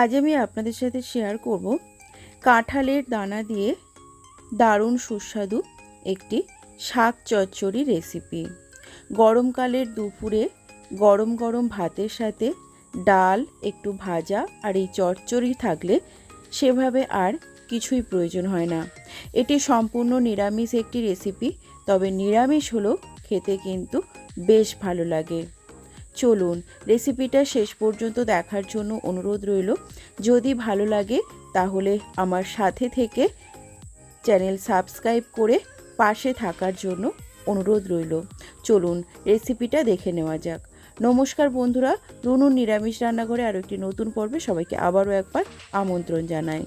আজ আমি আপনাদের সাথে শেয়ার করব কাঁঠালের দানা দিয়ে দারুণ সুস্বাদু একটি শাক চচ্চড়ি রেসিপি গরমকালের দুপুরে গরম গরম ভাতের সাথে ডাল, একটু ভাজা আর এই চচ্চড়ি থাকলে সেভাবে আর কিছুই প্রয়োজন হয় না। এটি সম্পূর্ণ নিরামিষ একটি রেসিপি তবে নিরামিষ হলেও খেতে কিন্তু বেশ ভালো লাগে। চলুন রেসিপিটা শেষ পর্যন্ত দেখার জন্য অনুরোধ রইল। যদি ভালো লাগে, তাহলে আমার সাথে থেকে চ্যানেল সাবস্ক্রাইব করে পাশে থাকার জন্য অনুরোধ রইল। চলুন রেসিপিটা দেখে নেওয়া যাক। নমস্কার বন্ধুরা, রুনুর নিরামিষ রান্নাঘরে আরও একটি নতুন পর্বে সবাইকে আবারও একবার আমন্ত্রণ জানাই।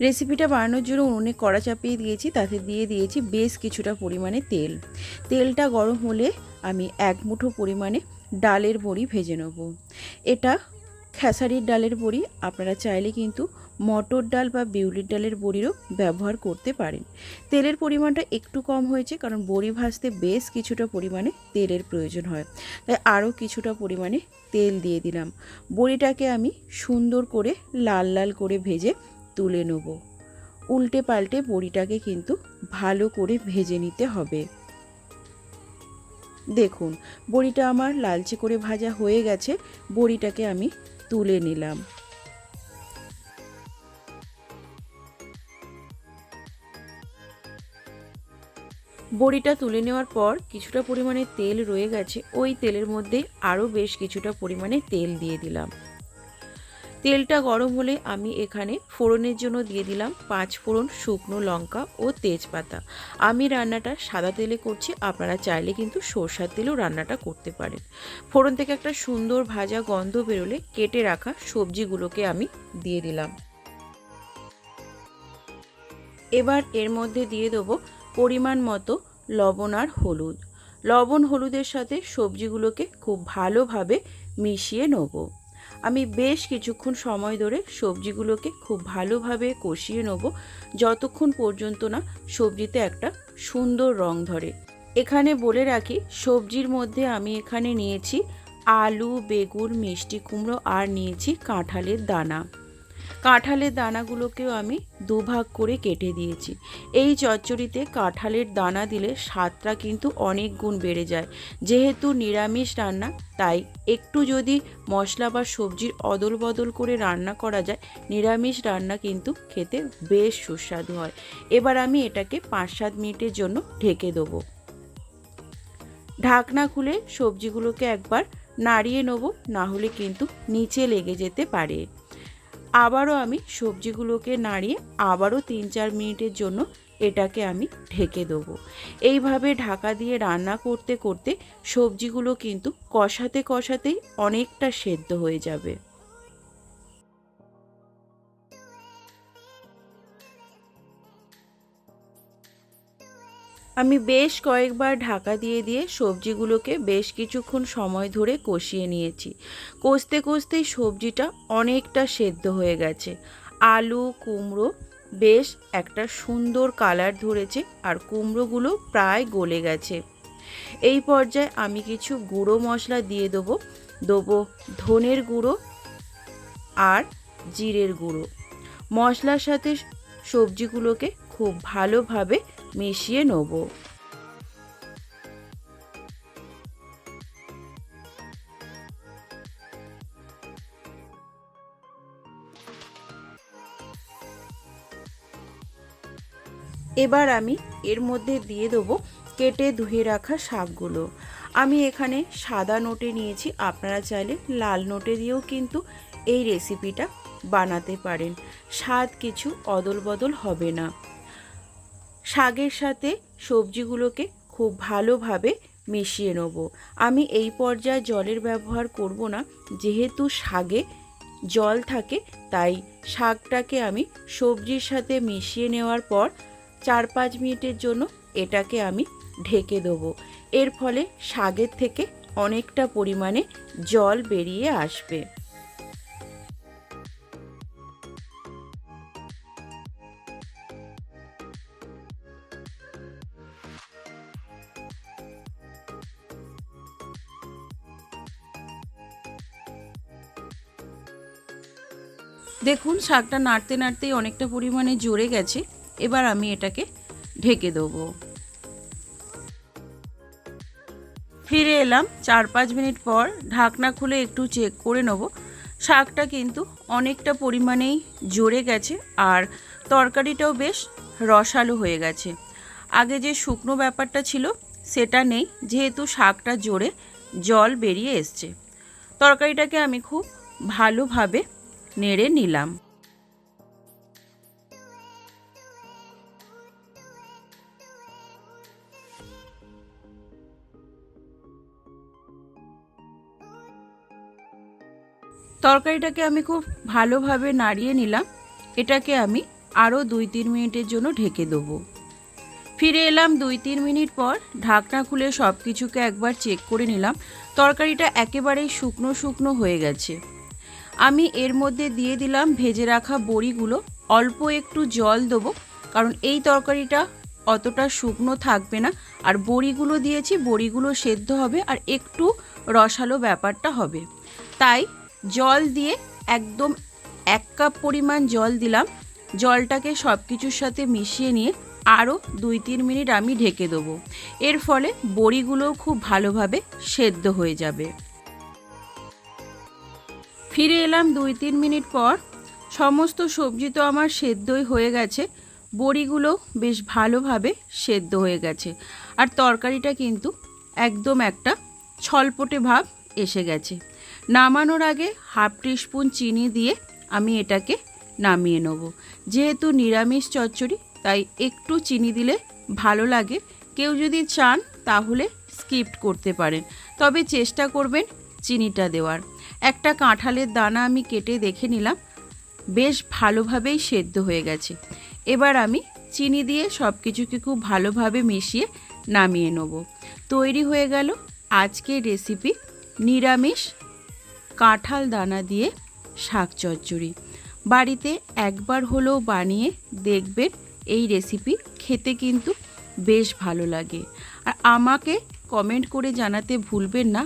রেসিপিটা বানানোর জন্য উনুনে কড়া চাপিয়ে দিয়েছি, তাতে দিয়ে দিয়েছি বেশ কিছুটা পরিমাণে তেল। তেলটা গরম হলে আমি এক মুঠো পরিমাণে ডালের বড়ি ভেজে নেব। এটা খেসারির ডালের বড়ি, আপনারা চাইলে কিন্তু মটর ডাল বা বিউলির ডালের বড়িরও ব্যবহার করতে পারেন। তেলের পরিমাণটা একটু কম হয়েছে কারণ বড়ি ভাজতে বেশ কিছুটা পরিমাণে তেলের প্রয়োজন হয়। তাই আরও কিছুটা পরিমাণে তেল দিয়ে দিলাম। বড়িটাকে আমি সুন্দর করে লাল লাল করে ভেজে তুলে নেব। উল্টে পাল্টে বড়িটাকে কিন্তু ভালো করে ভেজে নিতে হবে। দেখুন, বড়িটা আমার লালচে করে ভাজা হয়ে গেছে, বড়িটাকে আমি তুলে নিলাম। বড়িটা তুলে নেওয়ার পর কিছুটা পরিমাণে তেল রয়ে গেছে, ওই তেলের মধ্যে আরও বেশ কিছুটা পরিমাণে তেল দিয়ে দিলাম। তেলটা গরম হলে আমি এখানে ফোড়নের জন্য দিয়ে দিলাম পাঁচ ফোড়ন শুকনো লঙ্কা ও তেজপাতা। আমি রান্নাটা সাদা তেলে করছি, আপনারা চাইলে কিন্তু সরষার তেলেও রান্নাটা করতে পারেন। ফোড়ন থেকে একটা সুন্দর ভাজা গন্ধ বেরোলে কেটে রাখা সবজিগুলোকে আমি দিয়ে দিলাম। এবার এর মধ্যে দিয়ে দেবো পরিমাণ মতো লবণ আর হলুদ। লবণ হলুদের সাথে সবজিগুলোকে খুব ভালোভাবে মিশিয়ে নেব। আমি বেশ কিছুক্ষণ সময় ধরে সবজিগুলোকে খুব ভালোভাবে কষিয়ে নেব, যতক্ষণ পর্যন্ত না সবজিতে একটা সুন্দর রং ধরে। এখানে বলে রাখি, সবজির মধ্যে আমি এখানে নিয়েছি আলু, বেগুন, মিষ্টি কুমড়ো আর নিয়েছি কাঁঠালের দানা। কাঁঠালের দানাগুলোকেও আমি দুভাগ করে কেটে দিয়েছি। এই চচ্চড়িতে কাঁঠালের দানা দিলে স্বাদটা কিন্তু অনেক গুণ বেড়ে যায়। যেহেতু নিরামিষ রান্না, তাই একটু যদি মশলা বা সবজির অদল বদল করে রান্না করা যায়, নিরামিষ রান্না কিন্তু খেতে বেশ সুস্বাদু হয়। এবার আমি এটাকে পাঁচ সাত মিনিটের জন্য ঢেকে দেবো। ঢাকনা খুলে সবজিগুলোকে একবার নাড়িয়ে নেব না হলে কিন্তু নিচে লেগে যেতে পারে। আবারও আমি সবজিগুলোকে নাড়িয়ে আবারও তিন চার মিনিটের জন্য এটাকে আমি ঢেকে দেবো। এইভাবে ঢাকা দিয়ে রান্না করতে করতে সবজিগুলো কিন্তু কষাতে কষাতেই অনেকটা সেদ্ধ হয়ে যাবে। আমি বেশ কয়েকবার ঢাকা দিয়ে দিয়ে সবজিগুলোকে বেশ কিছুক্ষণ সময় ধরে কষিয়ে নিয়েছি। কষতে কষতেই সবজিটা অনেকটা সেদ্ধ হয়ে গেছে। আলু, কুমড়ো বেশ একটা সুন্দর কালার ধরেছে আর কুমড়োগুলো প্রায় গলে গেছে। এই পর্যায়ে আমি কিছু গুঁড়ো মশলা দিয়ে দেবো। দেবো ধনের গুঁড়ো আর জিরের গুঁড়ো। মশলার সাথে সবজিগুলোকে খুব ভালোভাবে মিশিয়ে নেব। এবার আমি এর মধ্যে দিয়ে দেবো কেটে ধুয়ে রাখা শাকগুলো। আমি এখানে সাদা নোটে নিয়েছি, আপনারা চাইলে লাল নোটে দিয়েও কিন্তু এই রেসিপিটা বানাতে পারেন। স্বাদ কিছু অদল বদল হবে না। শাকের সাথে সবজিগুলোকে খুব ভালোভাবে মিশিয়ে নেব। আমি এই পর্যায়ে জলের ব্যবহার করব না, যেহেতু শাগে জল থাকে, তাই শাকটাকে আমি সবজির সাথে মিশিয়ে নেওয়ার পর চার পাঁচ মিনিটের জন্য এটাকে আমি ঢেকে দেবো। এর ফলে শাকের থেকে অনেকটা পরিমাণে জল বেরিয়ে আসবে। দেখুন, শাকটা নাড়তে নাড়তেই অনেকটা পরিমাণে জড়ে গেছে। এবার আমি এটাকে ঢেকে দেবো। ফিরে এলাম, চার পাঁচ মিনিট পর ঢাকনা খুলে একটু চেক করে নেব। শাকটা কিন্তু অনেকটা পরিমাণেই জড়ে গেছে আর তরকারিটাও বেশ রসালো হয়ে গেছে। আগে যে শুকনো ব্যাপারটা ছিল, সেটা নেই, যেহেতু শাকটা জোরে জল বেরিয়ে এসছে। তরকারিটাকে আমি খুব ভালোভাবে নেড়ে নিলাম। তরকারিটাকে আমি খুব ভালোভাবে নাড়িয়ে নিলাম। এটাকে আমি আরও দুই তিন মিনিটের জন্য ঢেকে দেবো। ফিরে এলাম দুই তিন মিনিট পর ঢাকনা খুলে সব কিছুকে একবার চেক করে নিলাম। তরকারিটা একেবারেই শুকনো শুকনো হয়ে গেছে। আমি এর মধ্যে দিয়ে দিলাম ভেজে রাখা বড়িগুলো। অল্প একটু জল দেবো, কারণ এই তরকারিটা অতটা শুকনো থাকবে না। আর বড়িগুলো দিয়েছি, বড়িগুলো সেদ্ধ হবে আর একটু রসালো ব্যাপারটা হবে। তাই জল দিয়ে একদম এক কাপ পরিমাণ জল দিলাম। জলটাকে সব কিছুর সাথে মিশিয়ে নিয়ে আরও দুই তিন মিনিট আমি ঢেকে দেবো। এর ফলে বড়িগুলোও খুব ভালোভাবে সেদ্ধ হয়ে যাবে। ফিরে এলাম দুই তিন মিনিট পর। সমস্ত সবজি তো আমার সেদ্ধই হয়ে গেছে। বড়িগুলো বেশ ভালোভাবে সেদ্ধ হয়ে গেছে। আর তরকারিটা কিন্তু একদম একটা ছলপটে ভাব এসে গেছে। নামানোর আগে হাফ টিস্পুন চিনি দিয়ে আমি এটাকে নামিয়ে নেব। যেহেতু নিরামিষ চচ্চড়ি, তাই একটু চিনি দিলে ভালো লাগে। কেউ যদি চান তাহলে স্কিপ করতে পারেন। তবে চেষ্টা করবেন চিনিটা দেওয়ার। একটা কাঁঠালের দানা আমি কেটে দেখে নিলাম। বেশ ভালোভাবেই সেদ্ধ হয়ে গেছে। এবার আমি চিনি দিয়ে সব কিছুকে খুব ভালোভাবে মিশিয়ে নামিয়ে নেব। তৈরি হয়ে গেল আজকের রেসিপি নিরামিষ কাঁঠাল দানা দিয়ে শাক চচ্চড়ি। বাড়িতে একবার হলেও বানিয়ে দেখবেন এই রেসিপি খেতে কিন্তু বেশ ভালো লাগে। আর আমাকে কমেন্ট করে জানাতে ভুলবেন না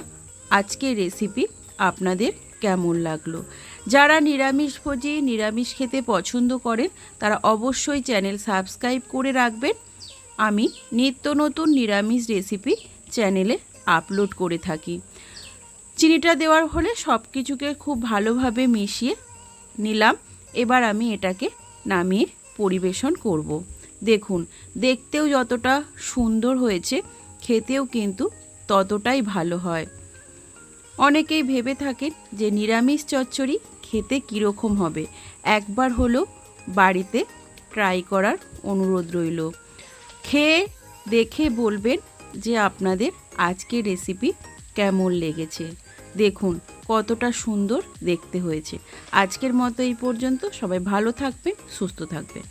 আজকের রেসিপি আপনাদের কেমন লাগল? যারা নিরামিষভোজী নিরামিষ খেতে পছন্দ করেন, তারা অবশ্যই চ্যানেল সাবস্ক্রাইব করে রাখবেন। আমি নিত্য নতুন নিরামিষ রেসিপি চ্যানেলে আপলোড করে থাকি। চিনিটা দেওয়ার হলে সব কিছুকে খুব ভালোভাবে মিশিয়ে নিলাম। এবার আমি এটাকে নামিয়ে পরিবেশন করব। দেখুন, দেখতেও যতটা সুন্দর হয়েছে, খেতেও কিন্তু ততটাই ভালো হয়। অনেকেই ভেবে থাকেন যে নিরামিষ চচ্চড়ি খেতে কীরকম হবে। একবার হলো বাড়িতে ট্রাই করার অনুরোধ রইল। খেয়ে দেখে বলবেন যে আপনাদের আজকের রেসিপি কেমন লেগেছে। দেখুন কতটা সুন্দর দেখতে হয়েছে। আজকের মতো এই পর্যন্ত। সবাই ভালো থাকবেন, সুস্থ থাকবেন।